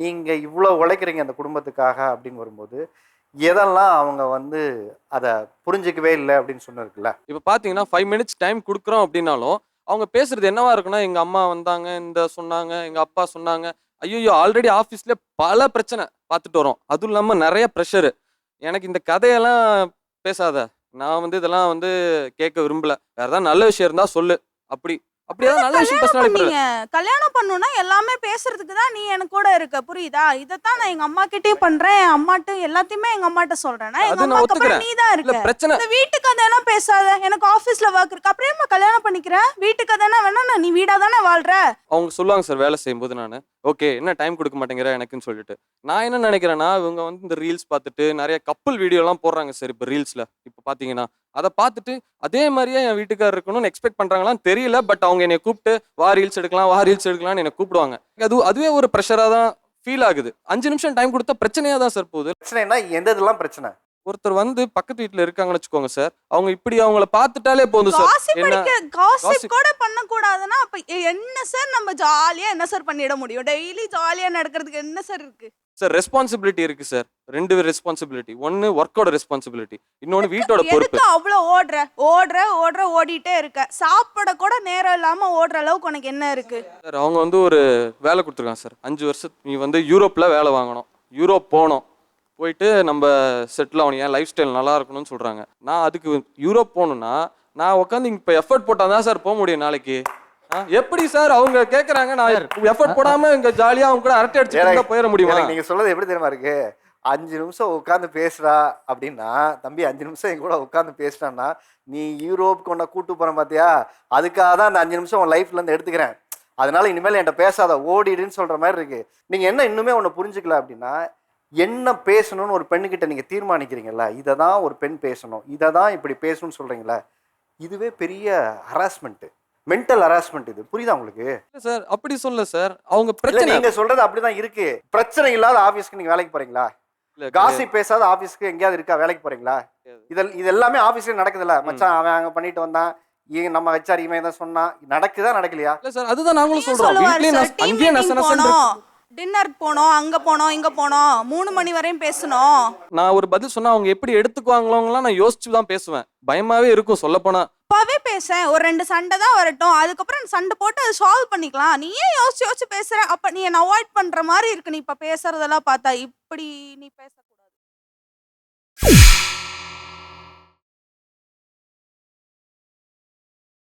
நீங்கள் இவ்வளோ உழைக்கிறீங்க அந்த குடும்பத்துக்காக அப்படின்னு வரும்போது எதெல்லாம் அவங்க வந்து அதை புரிஞ்சிக்கவே இல்லை அப்படின்னு சொன்னிருக்குல்ல இப்போ பார்த்தீங்கன்னா ஃபைவ் மினிட்ஸ் டைம் கொடுக்குறோம் அப்படின்னாலும் அவங்க பேசுறது என்னவா இருக்குன்னா எங்கள் அம்மா வந்தாங்க இந்த சொன்னாங்க எங்கள் அப்பா சொன்னாங்க. ஐயோ ஆல்ரெடி ஆஃபீஸ்ல பல பிரச்சனை பார்த்துட்டு வரோம் அதுவும் இல்லாமல் நிறைய ப்ரெஷரு எனக்கு இந்த கதையெல்லாம் பேசாத. நான் வந்து இதெல்லாம் வந்து கேட்க விரும்பல. வேறு ஏதாவது நல்ல விஷயம் இருந்தால் சொல்லு. அப்படி அப்படி ஏதாவது நல்ல விஷயம். பண்ணீங்க. கல்யாணம் பண்ணுனா எல்லாமே பேசுறதுக்கு தான் நீ எனக்கு கூட இருக்க. புரியுதா? இதைத்தான் நான் எங்க அம்மா கிட்டயும் பண்றேன் அம்மாட்ட எல்லாத்தையுமே எங்க அம்மாட்ட சொல்றேன். எங்க அம்மாக்கு அப்புறம். நீ தான் இல்ல இருக்க. பிரச்சனை இந்த வீட்டு கதையெல்லாம் பேசாத. எனக்கு ஆபீஸ்ல ஒர்க் இருக்கு. அப்படியே நான் கல்யாணம் பண்ணிக்கிறேன் வீட்டு கதைனா வேணா நீ வீடா தானே வாழ்ற? அவங்க சொல்லுவாங்க சார் வேலை செய்யும்போது நான் ஓகே என்ன டைம் கொடுக்க மாட்டேங்கிற? எனக்குன்னு சொல்லிட்டு. நான் என்ன நினைக்கிறேன்னா இவங்க வந்து இந்த ரீல்ஸ் பார்த்துட்டு நிறைய கப்பல் வீடியோலாம் போடுறாங்க சார் இப்போ ரீல்ஸில் இப்போ பார்த்தீங்கன்னா அதை பார்த்துட்டு அதே மாதிரியே என் வீட்டுக்காரர் இருக்கணும்னு எக்ஸ்பெக்ட் பண்ணுறாங்களான்னு தெரியல பட் அவங்க என்னை கூப்பிட்டு வா ரீல்ஸ் எடுக்கலாம் வா ரீல்ஸ் எடுக்கலாம்னு என்னை கூப்பிடுவாங்க. அது அதுவே ஒரு ப்ரெஷராக தான் ஃபீல் ஆகுது. அஞ்சு நிமிஷம் டைம் கொடுத்தா பிரச்சனையாக தான் சார் போகுது. பிரச்சனைனா எந்த இதெல்லாம் பிரச்சனை? ஒருத்தர் வந்து பக்கத்து வீட்டில் இருக்காங்கன்னு வச்சுக்கோங்க சார். அவங்க இப்படி அவங்கள பார்த்துட்டாலே போதும் சார். என்ன காசிப். கூட பண்ண கூடாதுன்னா அப்ப என்ன சார் நம்ம ஜாலியா என்ன சார் பண்ணிட முடியும்? டெய்லி ஜாலியா நடக்கிறதுக்கு என்ன சார் இருக்கு? சார் ரெஸ்பான்சிபிலிட்டி இருக்கு சார். ரெண்டு ரெஸ்பான்சிபிலிட்டி ஒன்னு ஒர்க்கோட ரெஸ்பான்சிபிலிட்டி இன்னொன்னு வீட்டோட பொறுப்பு. அவ்வளோ ஓடுற? ஓடுற ஓடுற ஓடிட்டே இருக்க. சாப்பிட கூட நேரம் இல்லாம ஓடுற அளவுக்கு உனக்கு என்ன இருக்கு? சார் அவங்க வந்து ஒரு வேலை கொடுத்துருக்காங்க சார். அஞ்சு வருஷம் நீ வந்து யூரோப்பில் வேலை வாங்கணும். யூரோப் போகணும். போயிட்டு நம்ம செட்டில் ஆகணும். என் லைஃப் ஸ்டைல் நல்லா இருக்கணும்னு சொல்கிறாங்க நான் அதுக்கு யூரோப் போகணுன்னா நான் உட்காந்து இப்போ எஃபர்ட் போட்டால் தான் சார் போக முடியும் நாளைக்கு. எப்படி சார் அவங்க கேட்குறாங்க நான் எஃபர்ட் போடாமல் இங்கே ஜாலியாக அவங்க கூட அரட்டை இருந்தா போயிட முடியுமா? எனக்கு நீங்க சொல்றது எப்படி தெரியுமா இருக்கு? அஞ்சு நிமிஷம் உட்காந்து பேசுறா அப்படின்னா தம்பி அஞ்சு நிமிஷம் என் கூட உட்காந்து பேசுறான்னா நீ யூரோப்புக்கு உன்னை கூட்டு போறேன் பாத்தியா? அதுக்காக தான் அந்த அஞ்சு நிமிஷம் உன் லைஃப்ல இருந்து எடுத்துக்கிறேன். அதனால இனிமேல் என்கிட்ட பேசாத ஓடிடுன்னு சொல்ற மாதிரி இருக்கு. நீங்க என்ன இன்னுமே ஒன்று புரிஞ்சுக்கல அப்படின்னா என்ன பேசணும்னு ஒரு பெண்ணுக்கிட்ட நீங்க தீர்மானிக்கிறீங்கல்ல இதை தான் ஒரு பெண் பேசணும் இதை தான் இப்படி பேசணும்னு சொல்றீங்களா இதுவே பெரிய ஹராஸ்மெண்ட் மென்டல் ஹராஸ்மெண்ட் இது. புரியுதா உங்களுக்கு? இல்ல சார் அப்படி சொல்ல சார். அவங்க பிரச்சனை நீங்க சொல்றது அப்படிதான் இருக்கு. பிரச்சனை இல்லாத ஆபீஸ்க்கு நீங்க வேலைக்கு போறீங்களா? காசி பேசாத ஆபீஸ்க்கு எங்கேயாவது இருக்கா? வேலைக்கு போறீங்களா? இதெல் இது எல்லாமே ஆபீஸ்ல நடக்குதுல்ல மச்சான் அவன் அங்க பண்ணிட்டு வந்தான். நம்ம ஹெச்ஆர் இவன் தான் சொன்னான். நடக்குதா நடக்கலையா? இல்ல சார் அதுதான் நாங்களும் சொல்றோம். நசன்னு போனோம் அங்க போனோம் இங்க போனோம். மூணு மணி வரையும் பேசணும் நான் ஒரு பதில் சொன்னா அவங்க எப்படி எடுத்துக்குவாங்களோங்கலாம் நான் யோசிச்சு தான் பேசுவேன். பயமாவே இருக்கும் சொல்ல போனா அப்பவே பேசேன் ஒரு ரெண்டு சண்டை தான் வரட்டும். அதுக்கப்புறம் சண்டை போட்டு அதை சால்வ் பண்ணிக்கலாம். நீ ஏன் யோசிச்சு யோசிச்சு பேசுற? அப்ப நீ என்ன அவாய்ட் பண்ற மாதிரி இருக்கு. நீ இப்ப பேசுறதெல்லாம் பார்த்தா இப்படி நீ பேசக்கூடாது